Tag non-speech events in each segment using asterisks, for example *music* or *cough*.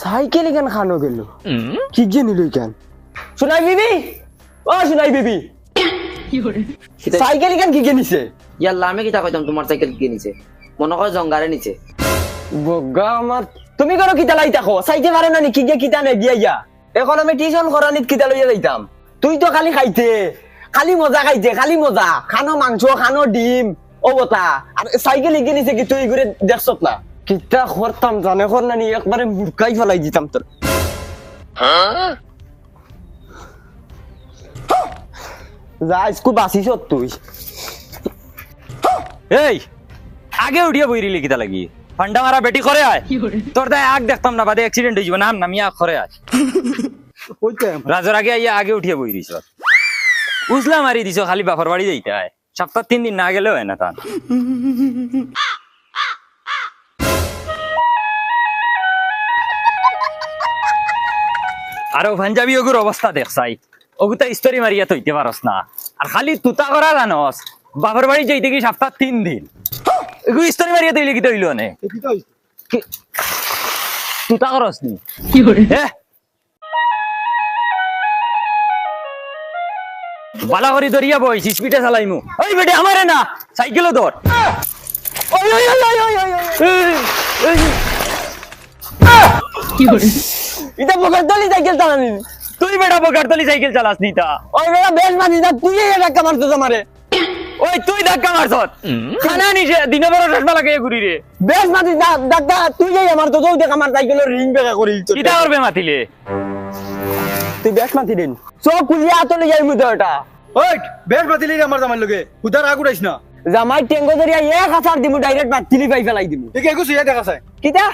Cycle কেন খানো গেল? কি গিয়ে নিল কেন? শোনাই বিবি! ও শোনাই বিবি! সাইকেল কেন কি নিছে? ইয়াল্লা আমি কিতা কইতাম তোমার সাইকেল কে নিছে? মনে হয় জঙ্গারে নিচে বগা আমার তুমি করো কিতা লাই থাকো? চাইতে পারো না কি গিয়ে কিতা নে গিয়া ইয়া? এখন আমি টিউশন করানিত কিতা লইয়া যাইতাম। তুই তো খালি খাইতে। খালি মজা খাইতে খালি মজা। খানো মাংস খানো ডিম। ও বতা আর সাইকেল এগিয়ে নিছে কি তুই ঘুরে দেখছত না? কিতা করতাম জানে কর না নি একবারে মুরকাই ফেলাই দিতাম তোর যা স্কু বাঁচিস তুই। এই আগে উঠিয়া বই রিলি কিতা লাগি। ফান্ডা মারা বেটি করে আয়। তোর তাই আগ দেখতাম না বাদে অ্যাক্সিডেন্ট হয়ে যাবে না নামি আগ করে আয়। *laughs* রাজর আগে আইয়া আগে উঠিয়া বই দিছ। উজলা মারি দিছ খালি বাপর বাড়ি যাইতে আয় সপ্তাহ তিন দিন না গেলেও হয় না তান আর ও পাঞ্জাবি ওগুর অবস্থা দেখছাই ওগুতা স্তরি মারিয়া তৈতে পারস না। আর খালি তুতা করা জানস। বাপর বাড়ি যাইতে কি সপ্তাহ তিন দিন। এগু স্তরি মারিয়া তৈলে কি তৈল নে? কি- তুতা করস নি? এ? বালা করি দরিয়া বই স্পিডে চালাইমু ওই বেটে আমারে না সাইকেলও ধর ওই ওই ওই ওই ওই ওই ওই এই, এই। এটা বকার দলি সাইকেল চালানি তুই বেটা বকার তলি সাইকেল চালাস নি তা ওই বেটা বেশ মানি না তুই এই ধাক্কা মারতো আমারে ওই তুই ধাক্কা মারছত খানা নিছে দিনে বড় চশমা লাগাই ঘুরি রে বেশ মানি ধাক্কা তুই যাই আমার তো দেখ আমার সাইকেলের রিং বেকা করে দিত কিতা করবে মাতিলে তুই বেশ মাতি দিন। সব কুলিয়া আতলে যাই মুতো এটা। ওই বেশ বাতিলি আমার জামাই লগে। উদার আগু রাইছ না। জামাই টেঙ্গো ধরিয়া এক হাজার দিমু ডাইরেক্ট বাতিলি পাই ফেলাই দিমু। একু সুইয়া দেখা চাই কিতা?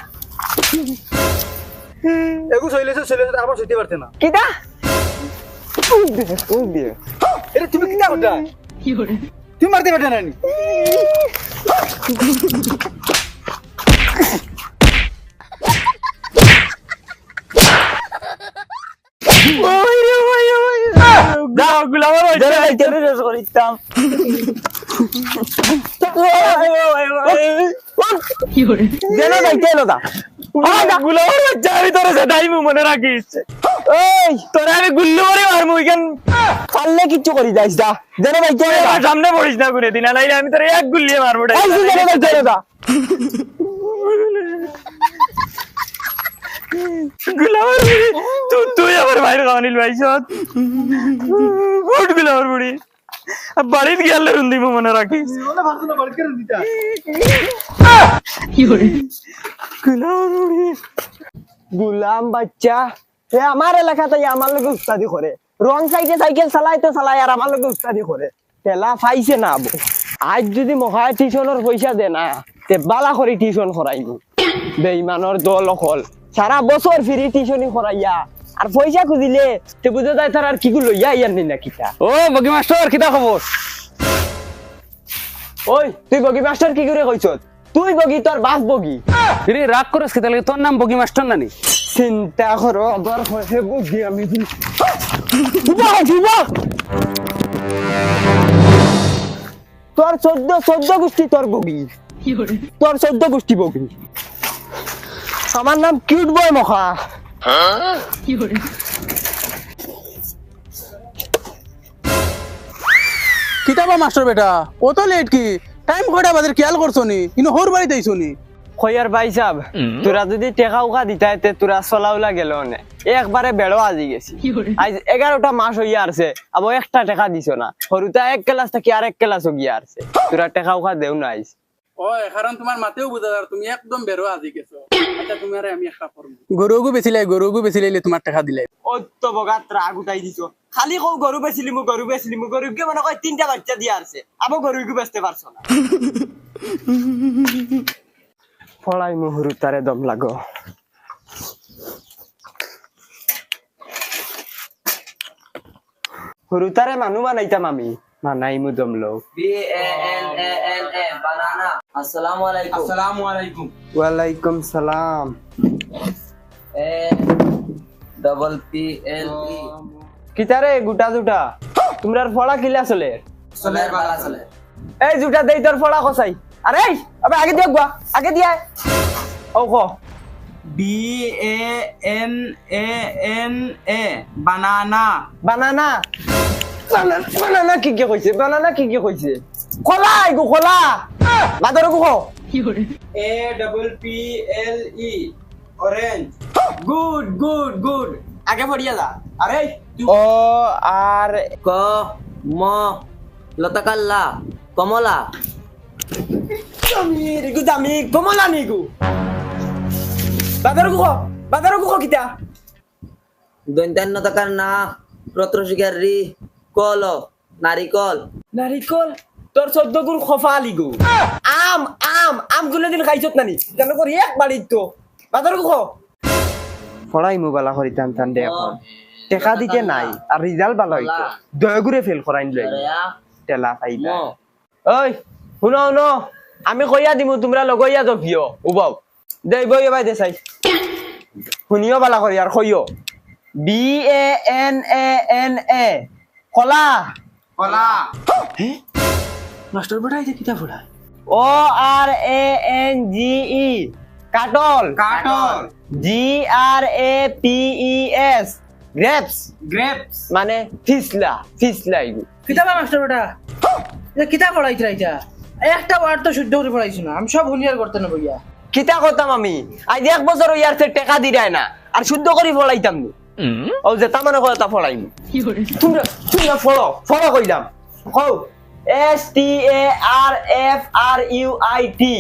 একু সইলেছে সইলেছে আবার সইতে পারতে না। কিতা। এটা তুমি কিটা করতা তুমি মারতে পারতে না *laughs* নি ওই রে ওই ওই দাও গুলাম ওই ধরে যাইতে রে রেস করিতাম সাথে আইমু মনে রাখিস এই তোরা আমি গুল্লু করে মারমু এখান পারলে কিচ্ছু করি যাইস দা যেন আমার সামনে পড়িস না করে দিন আমি তোর এক গুল্লিয়ে মারবো যেন দা গুলামের বুড়ি তুই তুই আমার বাইরে খাওয়ানিল ভাইসত গুড গুলামের বুড়ি। বাড়িতে গেলে রুন দিব মনে রাখিস। না বাড়ি। গুলাম বাচ্চা, এ আমার এলাকাতে আমার লোক উস্তাদি করে। রং সাইডে সাইকেল চালাইতে চালাই আর আমার লোক উস্তাদি করে। তেলা পাইছে না আজ যদি মহায় টিউশনের পয়সা দে না তে বালা করে টিউশন করাইব। বেইমানের দল অকল। সারা বছর ফ্রি টিউশনি করাইয়া আর পয়সা খুঁজিলে তে বুঝে যায় তার আর কি লইয়া ইয়ার নি না কিতা। ও বগি মাস্টার কিতা খবর? ওই তুই বগি মাস্টার কি করে কইছ তুই বগি তোর বাপ বগি। রে রাগ করিস কি তাহলে? তোর নাম বগি মাস্টার নানি? চিন্তা করো আবার হয়ে বুঝি আমি যুবক যুবক তোর চোদ্দ চোদ্দ গোষ্ঠী তোর বগি। তোর চোদ্দ গোষ্ঠী বগি। আমার নাম কিউট বয় মখা। কিতাবা মাস্টার বেটা অত লেট কি? টাইম বাজে খেয়াল করছ নি কিন্তু হোর বাড়িতে আইছো নি খয়ার ভাই সাব তোরা যদি টেকা উকা দিতাই তে তোরা চলাউলা গেল নে। একবারে বেড়ো আজি গেছি। আজ এগারোটা মাস হইয়া আসছে একটা টেকা দিছ না। সরুতা এক ক্লাস থাকি আর এক ক্লাস গিয়া আসছে তোরা টেকা উকা দেও না আইস ওই কারণ তোমার মাতেও বুঝা তুমি একদম বেরো আজি গেছো। আচ্ছা তুমি আর আমি একটা করব। গরুগু বেচিলাই গরুগু বেচি লাইলে তোমার টাকা দিলাই অত বগাত রাগ উঠাই দিছ। খালি কও গরু বেচিলি মু গরু বেচিলি মু গরুকে মনে কয় তিনটা বাচ্চা দিয়া আসছে আবার গরুকে বেচতে পারছ না। ফড়াই মু হরু তারে দম লাগো। হরু তারে মানু বানাইতাম আমি। মানাই মু দম লো B A N A N A. আসসালামু আলাইকুম। আসসালামু আলাইকুম। ওয়ালাইকুম সালাম। এ ডবল পি এল ই কিতারে গুটা জুটা। তোমরার ফড়া কিলা চলে? চলে বালা চলে। এই জুটা দেই তোর ফড়া কসাই আরে এই আবে আগে দিয়ে গুয়া আগে দিয়ে ও ক B A N A N A banana banana banana কি কি কইছে বানানা কি কি কইছে কলা এগু কলা বাদর গু A double P L E orange good good good আগে পড়িয়া যা আরে ও আর ক ম লতাকাল্লা কমলা। জামির গু জামি কমলা নি গু। বাদর গু বাদর গু কিতা। দৈন্তান্ন টাকার না রত্র শিকার কল নারিকল। নারিকল। তোর চোদ্দ গুর খফা লিগু আম আম আমগুলো দিন খাইছত নানি। কেন করি এক বাড়ির তো বাদর গু কো পড়াই মোবাইলা করি টান টান দে এখন। টেকা দিতে নাই আর রিজাল্ট ভালো হইতো দয়া করে ফেল করাইন লই টেলা ফাইলা ম। ওই শুনো শুনো। আমি কইয়া দিমু তোমরা লগইয়া জপিও উবাও দে বই এবাই দে চাই। শুনিও বালা করি আর কইও B A N A N A কলা। কলা মাস্টার বেটা এটা কিতা পড়ায় ও আর এ এন জি ই কাটল। কাটল। G R A P E S grapes grapes মানে ফিসলা ফিসলা এগু কিতা বা মাস্টার বেটা এটা কিতা পড়াইছিল এটা? একটা ওয়ার্ড তো শুদ্ধ করে পড়াইছি না। আমি সব হুলিয়ার করতে না বইয়া। কিতা করতাম আমি? আজ এক বছর ইয়ার টেকা দি দেয় না। আর শুদ্ধ করে ফলাইতাম নি। ও যে তার মানে কথা ফলাইম। তোমরা তোমরা ফলো ফলো কইলাম। কও। S T A R F R U I T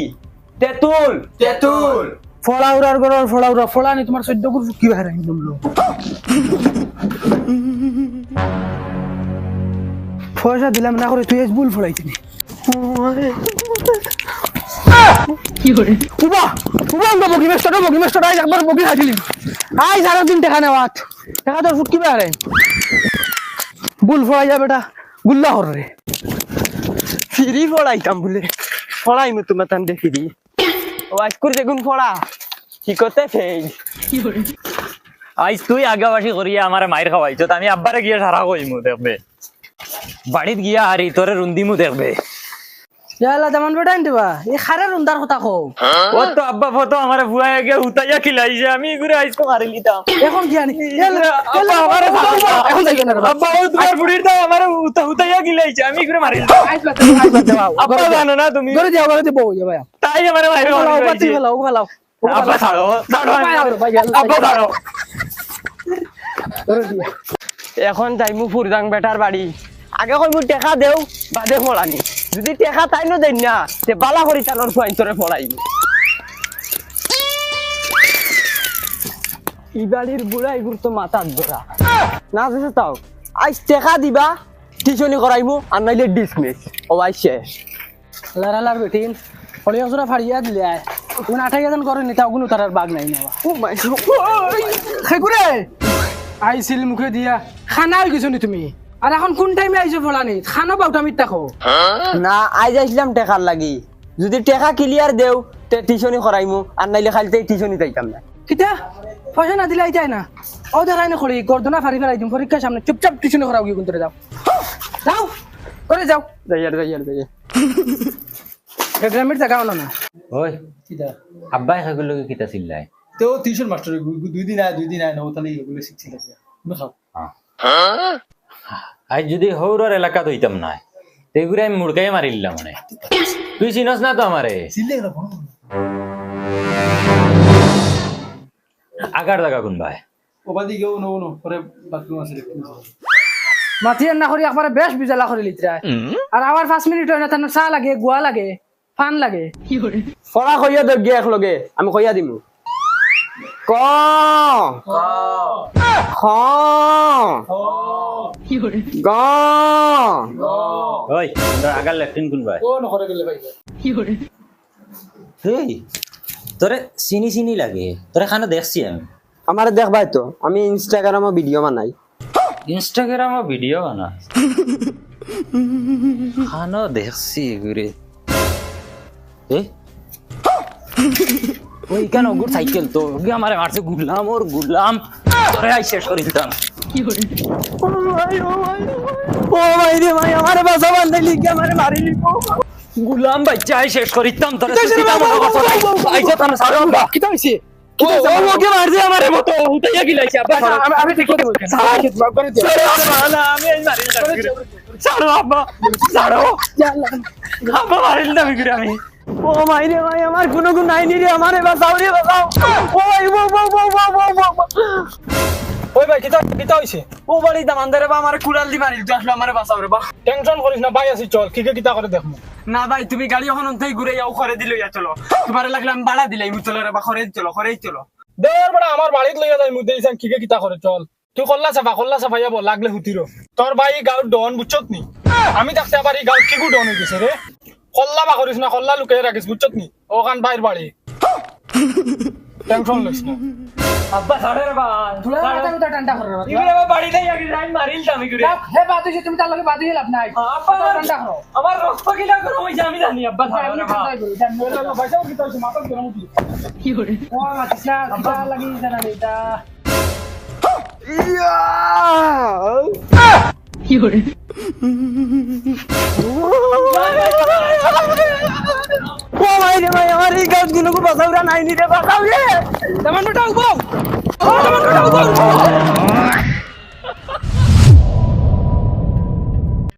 তেতুল। তেঁতুল। ফড়াউরার গড়র ফড়াউরা ফড়া নি তোমার চোদ্দ গুর কি বাহির আমি বলল? পয়সা দিলাম না করে তুই এস ভুল ফড়াইছি উবা উবা আমরা বগি মেস্টার বগি মেস্টার আজ একবার বগি হাজিলি আই সারা দিন টাকা নেওয়াত টাকা তোর ফুটকি বেড়ে বুল ফড়াই যা বেটা গুল্লা হর রে। ফিরি ফড়াইতাম বলে। ফড়াই মতো মাতাম দে ও, আজ করে দেখুন ফলা কি করতে ফেল। আজ তুই আগাবাসি করিয়া আমার মায়ের খাওয়াইছ আমি আব্বারে গিয়ে সারা কইমু দেখবে। বাড়িত গিয়া হারি তোরে রুন্দিমু দেখবে। ইয়ালা যেমন বেটা আনতে এই খারে রুন্দার কথা কও। ও তো আব্বা ফটো আমার ভুয়া গিয়ে হুতাইয়া খিলাইছে আমি ঘুরে আইস তো। মারি লিতাম এখন কি আনি? আব্বা আমারে এখন যাইবে না আব্বা ও তোমার বুড়ির দাও আমার হুতাইয়া খিলাইছে আমি ঘুরে মারি লিতাম আব্বা জানো না তুমি? করে যাও করে বউ যাবে। তাই আমার মায়ের ফেলাও বাতি ফেলাও ফেলাও আব্বা ছাড়ো ছাড়ো। আব্বা ছাড়ো। এখন যাইমু ফুরদাং বেটার বাড়ি। আগে কইমু টেকা দেও বাদে ফলানি যদি টেকা তাই ন দেন না তে বালা করি তানোর ফুয়াইন তোরে ফলাইব ই বাড়ির বুড়া এগুর তো মাথার ধরা না বুঝে তাও। আইস টেকা দিবা টিউশনি করাইমু আর নাইলে ডিসমিস ও আই শেষ। লারালার বেটিন হলিয়া সুরা ফাড়িয়া দিলে আয়। তুমি আঠাই হাজার করে নিতা ওগুলো তার আর বাগ নাই নেওয়া। ও মাই খেকুরে! আইছিল মুখে দিয়া। খানা হয়ে গেছো নি তুমি? আর এখন কোন টাইমে আইছো ফলানি খানা বাউটা মিথ্যা খো না আই যাইছিলাম টেকার লাগি। যদি টেকা ক্লিয়ার দেও তে টিউশনি করাইমু আর নাইলে খালিতে টিউশনি যাইতাম না। কিতা? পয়সা না দিলে আইতাই না। ও দেখাই না করি গর্দনা ফাড়ি ফেলাই দিম পরীক্ষার সামনে। চুপচাপ টিউশন করাও গিয়ে কোনতরে যাও। যাও করে যাও। যাইয়ার যাইয়ার যাইয়ার গ্রামের জায়গা না না ওই আব্বাই সেগুলো কিতা চিল্লাই? তো টিউশন মাস্টার দুই দিন আয় দুই দিন আয় না ও তাহলে এগুলো শিখছিল তুমি খাও। আজ যদি হৌরর এলাকা হইতাম না তেগুরে আমি মুড়কাই মারিলাম মানে। তুই চিনস না তো আমারে আগার জায়গা কোন ভাই ওবাদি গেও নো নো পরে বাথরুম আছে মাথিয়ার না করি একবারে বেশ বিজালা করে লিতরা আর আবার পাঁচ মিনিট হয় না তার চা লাগে গুয়া লাগে ফান লাগে। ফলা কইয়া দে গিয়ে একলগে আমি কইয়া দিমু। ক। খ। গ। ওই তোর আগার লেফটিন কোন ভাই? ও নকরে গেলে ভাই। তুই তোরে চিনি চিনি লাগে তোরে খানো দেখছি আমি। আমার দেখবাই তো আমি ইনস্টাগ্রামে ভিডিও বানাই। ইনস্টাগ্রামে ভিডিও বানা? খানো দেখছি ঘুরে। এ ওই কেন গুড সাইকেল তো। আমার মারছে গুলাম ওর গুলাম তোরে ও ভাই রে ভাই আমার বাসা আমার গুলাম শেষ করিতাম? আইসা আচ্ছা, আমি। ও মাই রে ভাই আমার কোনো গুণ নাই রে আমারে বাঁচাও রে বাঁচাও। ও ভাই ও ও ও ও ও ও ওই ভাই কিতা কিতা হইছে? ও বাড়ি দামান ধরে বা আমারে কুড়াল দি মারিল তুই আসলে আমারে বাঁচাও রে বা। টেনশন করিস না ভাই আছি চল কিকে কিতা করে দেখমু না ভাই তুমি গাড়ি ওখান থেকে ঘুরে যাও করে দিল ইয়া চলো। তোমার লাগলে আমি বাড়া দিলাই মুতলে রে বা করে চলো করে চলো। দেওয়ার বেড়া আমার বাড়িত লইয়া যাই মুদ্দে ইসান কিকে কিতা করে চল। তুই কল্লা চাফা কল্লা চাফা যাব লাগলে হুতিরো। তোর ভাই গাঁৱত ডন বুঝছত নি আমি থাকতে আবার এই গাঁৱত কিকু ডন হৈ গৈছে রে কল্লা বা করিস না কল্লা লুকাই রাখিস বুঝছত নি? ও কান বাইর বাড়ি। টেনশন লইস না। আব্বা রে মাথা ঠান্ডা করো তুমি বাড়ি নাই আগে যাই মারিল আমি করে হে বাদ হইছে তুমি তার লগে বাদ হইলাম নাই। আব্বা ঠান্ডা করো। আমার রক্ত কিলা করে হইছে আমি জানি আব্বা ছাড়ে রে বা পয়সাও কিতা হইছে মাথাত গরম উঠি। ও মাতিসা কিতা লাগি জানা এটা ও ভাই রে ভাই, আমার এই গাছগুলো বাঁচাও রে নাই নি রে। বাঁচাও রে তেমন ওটা উবাও তেমন ওটা উবাও